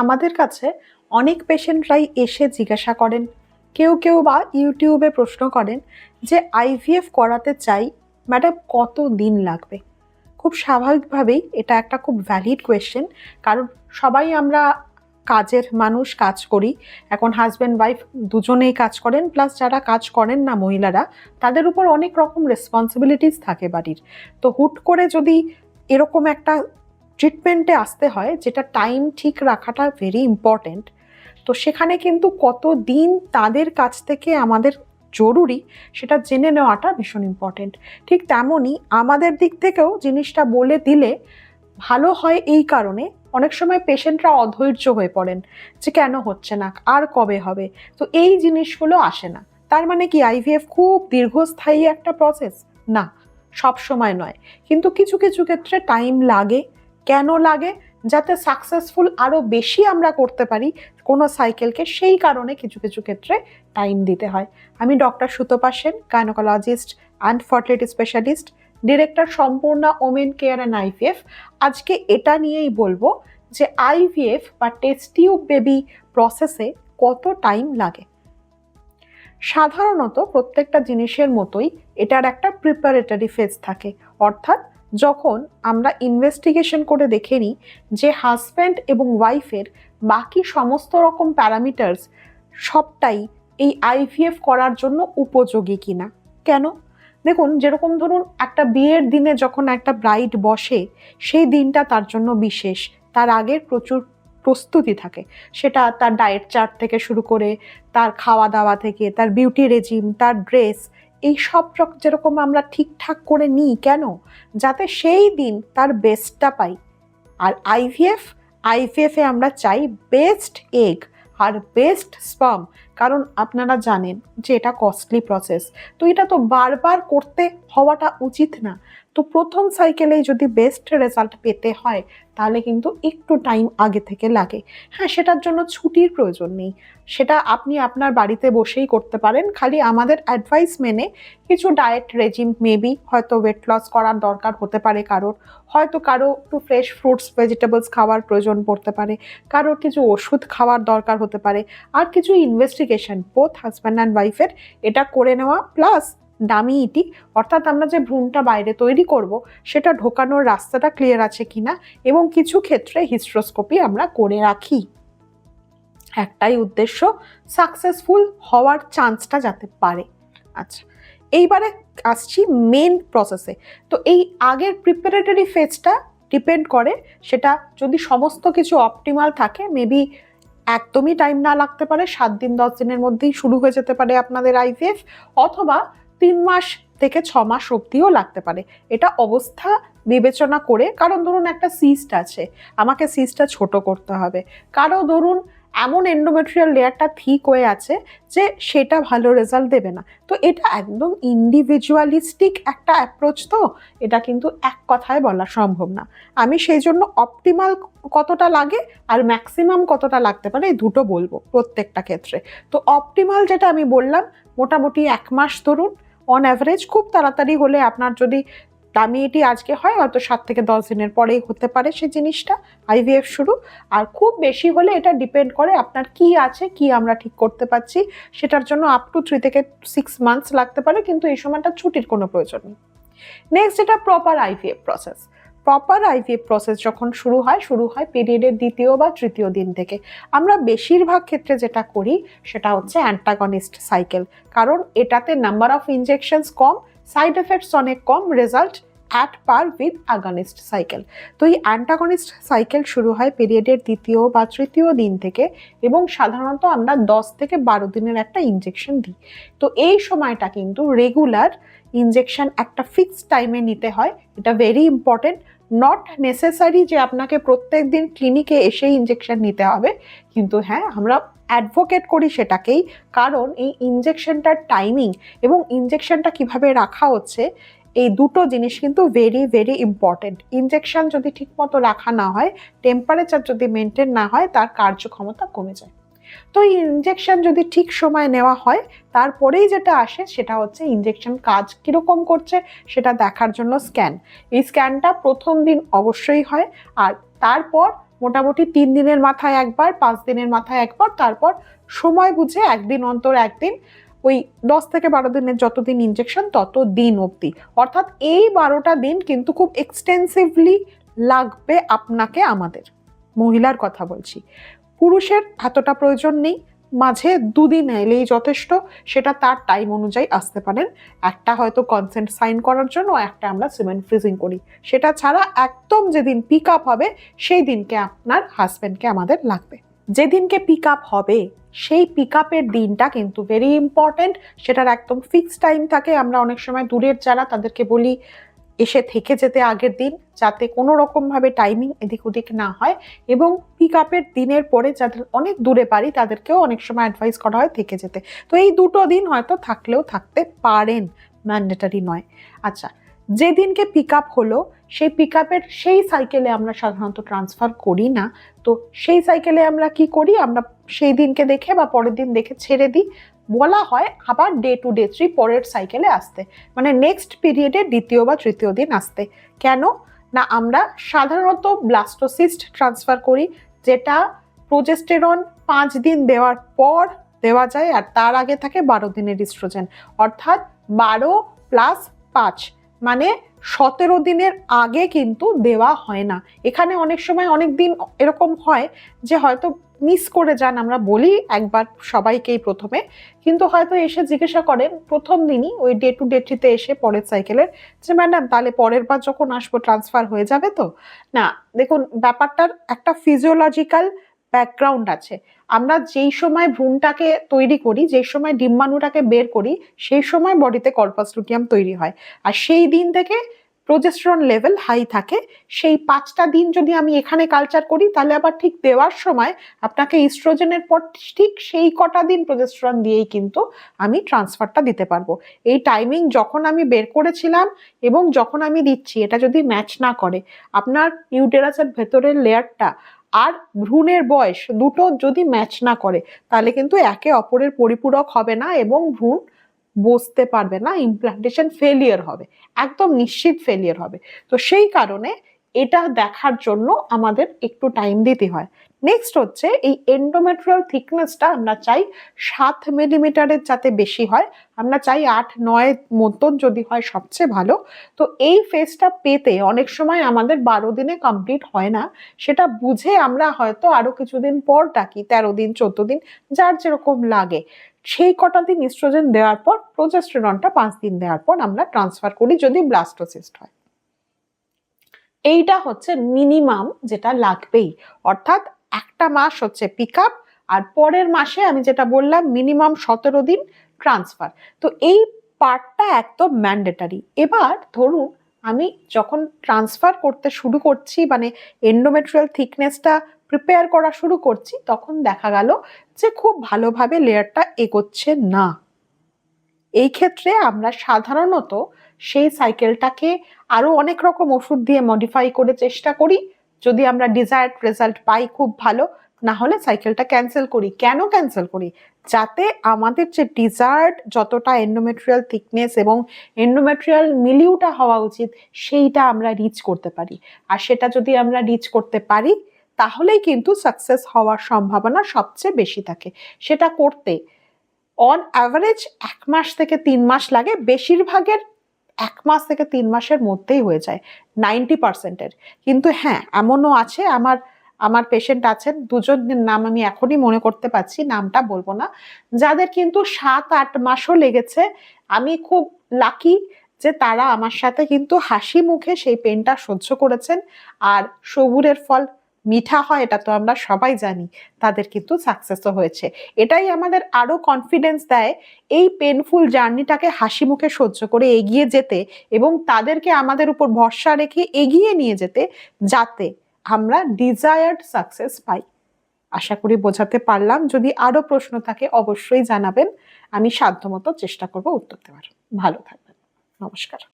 আমাদের কাছে অনেক পেশেন্টরাই এসে জিজ্ঞাসা করেন। কেউ কেউ বা ইউটিউবে প্রশ্ন করেন যে আইভিএফ করাতে চাই, ম্যাডাম, কত দিন লাগবে? খুব স্বাভাবিকভাবেই এটা একটা খুব ভ্যালিড কোয়েশ্চেন কারণ সবাই আমরা কাজের মানুষ, কাজ করি। এখন হাজব্যান্ড ওয়াইফ দুজনেই কাজ করেন প্লাস যারা কাজ করেন না মহিলারা, তাদের উপর অনেক রকম রেসপন্সিবিলিটিস থাকে বাড়ির। তো হুট করে যদি এরকম একটা ট্রিটমেন্টে আসতে হয়, যেটা টাইম ঠিক রাখাটা ভেরি ইম্পর্ট্যান্ট তো সেখানে কিন্তু কত দিন তাদের কাছ থেকে আমাদের জরুরি, সেটা জেনে নেওয়াটা ভীষণ ইম্পর্ট্যান্ট ঠিক তেমনই আমাদের দিক থেকেও জিনিসটা বলে দিলে ভালো হয় এই কারণে, অনেক সময় পেশেন্টরা অধৈর্য হয়ে পড়েন যে কেন হচ্ছে না, আর কবে হবে? তো এই জিনিসগুলো আসে না। তার মানে কি আইভিএফ খুব দীর্ঘস্থায়ী একটা প্রসেস না, সব সময় নয়। কিন্তু কিছু কিছু ক্ষেত্রে টাইম লাগে কেন লাগে? যাতে সাকসেসফুল আরও বেশি আমরা করতে পারি কোনো সাইকেলকে সেই কারণে কিছু কিছু ক্ষেত্রে টাইম দিতে হয়। আমি doctor Sutapa Sen gynaecologist and fertility specialist director Sampurna women care and IVF আজকে এটা নিয়েই বলব যে আইভিএফ বা টেস্ট টিউব বেবি প্রসেসে কত টাইম লাগে। সাধারণত প্রত্যেকটা জিনিসের মতোই এটার একটা প্রিপারেটরি ফেজ থাকে। অর্থাৎ যখন আমরা ইনভেস্টিগেশন করে দেখে নিই যে হাজব্যান্ড এবং ওয়াইফের বাকি সমস্ত রকম প্যারামিটার্স সবটাই এই আইভিএফ করার জন্য উপযোগী কিনা। কেন? দেখুন, যেরকম ধরুন একটা বিয়ের দিনে যখন একটা ব্রাইড বসে, সেই দিনটা তার জন্য বিশেষ। তার আগের প্রচুর প্রস্তুতি থাকে। সেটা তার ডায়েট চার্ট থেকে শুরু করে, তার খাওয়া দাওয়া থেকে, তার বিউটি রেজিম তার ড্রেস এই সব রক- যেরকম আমরা ঠিকঠাক করে নিই, কেন? যাতে সেই দিন তার বেস্টটা পাই। আর আইভিএফ আইভিএফে আমরা চাই বেস্ট এগ আর বেস্ট স্পাম কারণ আপনারা জানেন যে এটা কস্টলি প্রসেস তো এটা তো বারবার করতে হওয়াটা উচিত না। তো প্রথম সাইকেলেই যদি বেস্ট রেজাল্ট পেতে হয়, তাহলে কিন্তু একটু টাইম আগে থেকে লাগে। হ্যাঁ সেটার জন্য ছুটির প্রয়োজন নেই। সেটা আপনি আপনার বাড়িতে বসেই করতে পারেন। খালি আমাদের অ্যাডভাইস মেনে কিছু ডায়েট রেজিম মেবি হয়তো ওয়েট লস করার দরকার হতে পারে কারোর। হয়তো কারও একটু ফ্রেশ ফ্রুটস ভেজিটেবলস খাওয়ার প্রয়োজন পড়তে পারে। কারোর কিছু ওষুধ খাওয়ার দরকার হতে পারে। আর কিছু ইনভেস্টিগেশন বোথ হাজব্যান্ড অ্যান্ড ওয়াইফের এটা করে নেওয়া প্লাস ডামি ইটি অর্থাৎ আমরা যে ভ্রূণটা বাইরে তৈরি করব, সেটা ঢোকানোর রাস্তাটা ক্লিয়ার আছে কিনা এবং কিছু ক্ষেত্রে হিস্ট্রোস্কোপি আমরা করে রাখি। একটাই উদ্দেশ্য সাকসেসফুল হওয়ার চান্সটা যাতে পারে। আচ্ছা এইবারে আসছি মেন প্রসেসে তো এই আগের প্রিপারেটরি ফেজটা ডিপেন্ড করে, সেটা যদি সমস্ত কিছু অপটিমাল থাকে মেবি একদমই টাইম না লাগতে পারে, সাত দিন, দশ দিনের মধ্যেই শুরু হয়ে যেতে পারে আপনাদের আইভিএফ অথবা তিন মাস থেকে ছ মাস অবধিও লাগতে পারে। এটা অবস্থা বিবেচনা করে, কারণ ধরুন একটা সিস্ট আছে, আমাকে সিস্টটা ছোট করতে হবে। কারও ধরুন এমন এন্ডোমেট্রিয়াল লেয়ারটা ঠিক হয়ে আছে যে সেটা ভালো রেজাল্ট দেবে না। তো এটা একদম ইন্ডিভিজুয়ালিস্টিক একটা অ্যাপ্রোচ তো, এটা কিন্তু এক কথায় বলা সম্ভব না। আমি সেই জন্য অপটিমাল কতটা লাগে আর ম্যাক্সিমাম কতটা লাগতে পারে, এই দুটো বলব প্রত্যেকটা ক্ষেত্রে। তো অপটিমাল যেটা আমি বললাম, মোটামুটি এক মাস ধরুন অন অ্যাভারেজ খুব তাড়াতাড়ি হলে আপনার যদি দামি এটি আজকে হয়, হয়তো সাত থেকে দশ দিনের পরেই হতে পারে সেই জিনিসটা আইভিএফ শুরু। আর খুব বেশি হলে এটা ডিপেন্ড করে আপনার কি আছে, কি আমরা ঠিক করতে পারছি, সেটার জন্য আপ টু থ্রি থেকে সিক্স মান্থস লাগতে পারে, কিন্তু এই সময়টা ছুটির কোনো প্রয়োজন নেই। নেক্সট যেটা proper IVF process proper IVF process যখন শুরু হয় শুরু হয় পিরিয়ডের দ্বিতীয় বা তৃতীয় দিন থেকে। আমরা বেশিরভাগ ক্ষেত্রে যেটা করি, সেটা হচ্ছে অ্যান্টাগনিস্ট সাইকেল কারণ এটাতে নাম্বার অফ ইনজেকশনস কম সাইড এফেক্টস অনেক কম result at par with agonist cycle তো এই অ্যান্টাগনিস্ট সাইকেল শুরু হয় পিরিয়ডের দ্বিতীয় বা তৃতীয় দিন থেকে এবং সাধারণত আমরা দশ থেকে বারো দিনের একটা ইনজেকশন দিই। তো এই সময়টা কিন্তু রেগুলার ইনজেকশন একটা ফিক্সড টাইমে নিতে হয়। এটা ভেরি ইম্পর্টেন্ট নট নেসেসারি যে আপনাকে প্রত্যেক দিন ক্লিনিকে এসে ইনজেকশন নিতে হবে। কিন্তু হ্যাঁ আমরা অ্যাডভোকেট করি সেটাকেই। কারণ এই ইনজেকশনটার টাইমিং এবং ইনজেকশনটা কীভাবে রাখা হচ্ছে, এই দুটো জিনিস কিন্তু ভেরি ভেরি ইম্পর্টেন্ট ইনজেকশন যদি ঠিকমতো রাখা না হয় টেম্পারেচার যদি মেনটেন না হয়, তার কার্যক্ষমতা কমে যায়। তো এই ইনজেকশন যদি ঠিক সময় নেওয়া হয়, তারপরেই যেটা আসে সেটা হচ্ছে ইনজেকশন কাজ কীরকম করছে সেটা দেখার জন্য স্ক্যান এই স্ক্যানটা প্রথম দিন অবশ্যই হয়, আর তারপর মোটামুটি তিন দিনের মাথায় একবার, পাঁচ দিনের মাথায় একবার, তারপর সময় বুঝে একদিন অন্তর একদিন, ওই দশ থেকে বারো দিনের যতদিন ইনজেকশন তত দিন অবধি। অর্থাৎ এই বারোটা দিন কিন্তু খুব এক্সটেন্সিভলি লাগবে আপনাকে আমাদের। মহিলার কথা বলছি। পুরুষের এতটা প্রয়োজন নেই। মাঝে দুদিন এলেই যথেষ্ট, সেটা তার টাইম অনুযায়ী আসতে পারেন। একটা হয়তো কনসেন্ট সাইন করার জন্য একটা আমরা সিমেন্ট ফ্রিজিং করি। সেটা ছাড়া একদম যেদিন পিক আপ হবে, সেই দিনকে আপনার হাজব্যান্ডকে আমাদের লাগবে। যেদিনকে পিক আপ হবে, সেই পিক আপের দিনটা কিন্তু ভেরি ইম্পর্ট্যান্ট সেটার একদম ফিক্সড টাইম থাকে। আমরা অনেক সময় দূরের যারা তাদেরকে বলি এসে থেকে যেতে আগের দিন যাতে কোনো রকমভাবে টাইমিং এদিক ওদিক না হয় এবং পিক আপের দিনের পরে যাদের অনেক দূরে বাড়ি তাদেরকেও অনেক সময় অ্যাডভাইস করা হয় থেকে যেতে। তো এই দুটো দিন হয়তো থাকলেও থাকতে পারেন ম্যান্ডেটারি নয়। আচ্ছা যেদিনকে পিক আপ হলো, সেই পিক আপের সেই সাইকেলে আমরা সাধারণত ট্রান্সফার করি না। তো সেই সাইকেলে আমরা কি করি? আমরা সেই দিনকে দেখে বা পরের দিন দেখে ছেড়ে দিই। বলা হয় আবার ডে টু ডে থ্রি পরের সাইকেলে আসতে। মানে নেক্সট পিরিয়ডে দ্বিতীয় বা তৃতীয় দিন আসতে। কেন? না, আমরা সাধারণত ব্লাস্টোসিস্ট ট্রান্সফার করি, যেটা প্রোজেস্টেরন পাঁচ দিন দেওয়ার পর দেওয়া যায়, আর তার আগে থাকে বারো দিনের ইস্ট্রোজেন অর্থাৎ বারো প্লাস পাঁচ। মানে সতেরো দিনের আগে কিন্তু দেওয়া হয় না। এখানে অনেক সময় অনেক দিন এরকম হয় যে হয়তো মিস করে যান, আমরা বলি একবার সবাইকেই প্রথমে। কিন্তু হয়তো এসে জিজ্ঞাসা করেন প্রথম দিনই ওই ডে টু ডে থ্রিতে এসে পরের সাইকেলের যে, ম্যাডাম, তাহলে পরের বার যখন আসব ট্রান্সফার হয়ে যাবে তো? না, দেখুন ব্যাপারটার একটা ফিজিওলজিক্যাল ব্যাকগ্রাউন্ড আছে। আমরা যেই সময় ভ্রূণটাকে তৈরি করি, যেই সময় ডিম্বাণুটাকে বের করি, সেই সময় বডিতে কর্পাস লুটিয়াম তৈরি হয়। আর সেই দিন থেকে প্রোজেস্টেরন লেভেল হাই থাকে, সেই পাঁচটা দিন যদি আমি এখানে কালচার করি, তাহলে আবার ঠিক দেওয়ার সময় আপনাকে ইস্ট্রোজেনের পর ঠিক সেই কটা দিন প্রোজেস্টেরন দিয়েই কিন্তু আমি ট্রান্সফারটা দিতে পারব। এই টাইমিং যখন আমি বের করেছিলাম এবং যখন আমি দিচ্ছি, এটা যদি ম্যাচ না করে, আপনার ইউটেরাসের ভেতরের লেয়ারটা আর ভ্রূণের বয়স দুটো যদি ম্যাচ না করে, তাহলে কিন্তু একে অপরের পরিপূরক হবে না এবং ভ্রূণ বসতে পারবে না ইমপ্লান্টেশন ফেলিয়ার হবে একদম নিশ্চিত ফেলিয়ার হবে। তো সেই কারণে এটা দেখার জন্য আমাদের একটু টাইম দিতে হয়। নেক্সট হচ্ছে এই এন্ডোমেট্রিয়াল থিকনেসটা আমরা চাই সাত মিলিমিটারের যাতে বেশি হয়। আমরা চাই আট নয়ের মতন যদি হয় সবচেয়ে ভালো। তো এই ফেসটা পেতে অনেক সময় আমাদের বারো দিনে কমপ্লিট হয় না। সেটা বুঝে আমরা হয়তো আরও কিছুদিন পর ডাকি, তেরো দিন, চোদ্দ দিন, যার যেরকম লাগে। সেই কটা দিন ইস্ট্রোজেন দেওয়ার পর প্রোজেস্টেরনটা পাঁচ দিন দেওয়ার পর আমরা ট্রান্সফার করি যদি ব্লাস্টোসিস্ট হয়। এইটা হচ্ছে মিনিমাম যেটা লাগবেই। অর্থাৎ একটা মাস হচ্ছে পিক আপ আর পরের মাসে আমি যেটা বললাম মিনিমাম সতেরো দিন ট্রান্সফার তো এই পার্টটা একদম ম্যান্ডেটারি এবার ধরুন আমি যখন ট্রান্সফার করতে শুরু করছি মানে এন্ডোমেট্রিয়াল থিকনেসটা প্রিপেয়ার করা শুরু করছি, তখন দেখা গেল যে খুব ভালোভাবে লেয়ারটা এগোচ্ছে না। এই ক্ষেত্রে আমরা সাধারণত সেই সাইকেলটাকে আরও অনেক রকম ওষুধ দিয়ে মডিফাই করে চেষ্টা করি। যদি আমরা ডিজায়ার্ড রেজাল্ট পাই খুব ভালো, না হলে সাইকেলটা ক্যান্সেল করি। কেন ক্যান্সেল করি? যাতে আমাদের যে ডিজায়ার্ড যতটা এন্ডোমেট্রিয়াল থিকনেস এবং এন্ডোমেট্রিয়াল মিলিউটা হওয়া উচিত, সেইটা আমরা রিচ করতে পারি। আর সেটা যদি আমরা রিচ করতে পারি, তাহলেই কিন্তু সাকসেস হওয়ার সম্ভাবনা সবচেয়ে বেশি থাকে। সেটা করতে অন অ্যাভারেজ এক মাস থেকে তিন মাস লাগে। বেশিরভাগের এক মাস থেকে তিন মাসের মধ্যেই হয়ে যায় নাইনটি পার্সেন্টের কিন্তু হ্যাঁ এমনও আছে, আমার আমার পেশেন্ট আছেন দুজনের নাম আমি এখনই মনে করতে পারছি, নামটা বলব না। যাদের কিন্তু সাত, আট মাসও লেগেছে, আমি খুব লাকি যে তারা আমার সাথে কিন্তু হাসি মুখে সেই পেনটা সহ্য করেছেন। আর সবুরের ফল মিঠা হয়, এটা তো আমরা সবাই জানি, তাদের কিন্তু সাকসেসও হয়েছে। এটাই আমাদের আরও কনফিডেন্স দেয় এই পেনফুল জার্নিটাকে হাসি মুখে সহ্য করে এগিয়ে যেতে এবং তাদেরকে আমাদের উপর ভরসা রেখে এগিয়ে নিয়ে যেতে, যাতে আমরা ডিজায়ার্ড সাকসেস পাই। আশা করি বোঝাতে পারলাম। যদি আরও প্রশ্ন থাকে অবশ্যই জানাবেন। আমি সাধ্যমতো চেষ্টা করব উত্তর দেওয়ার। ভালো থাকবেন। নমস্কার।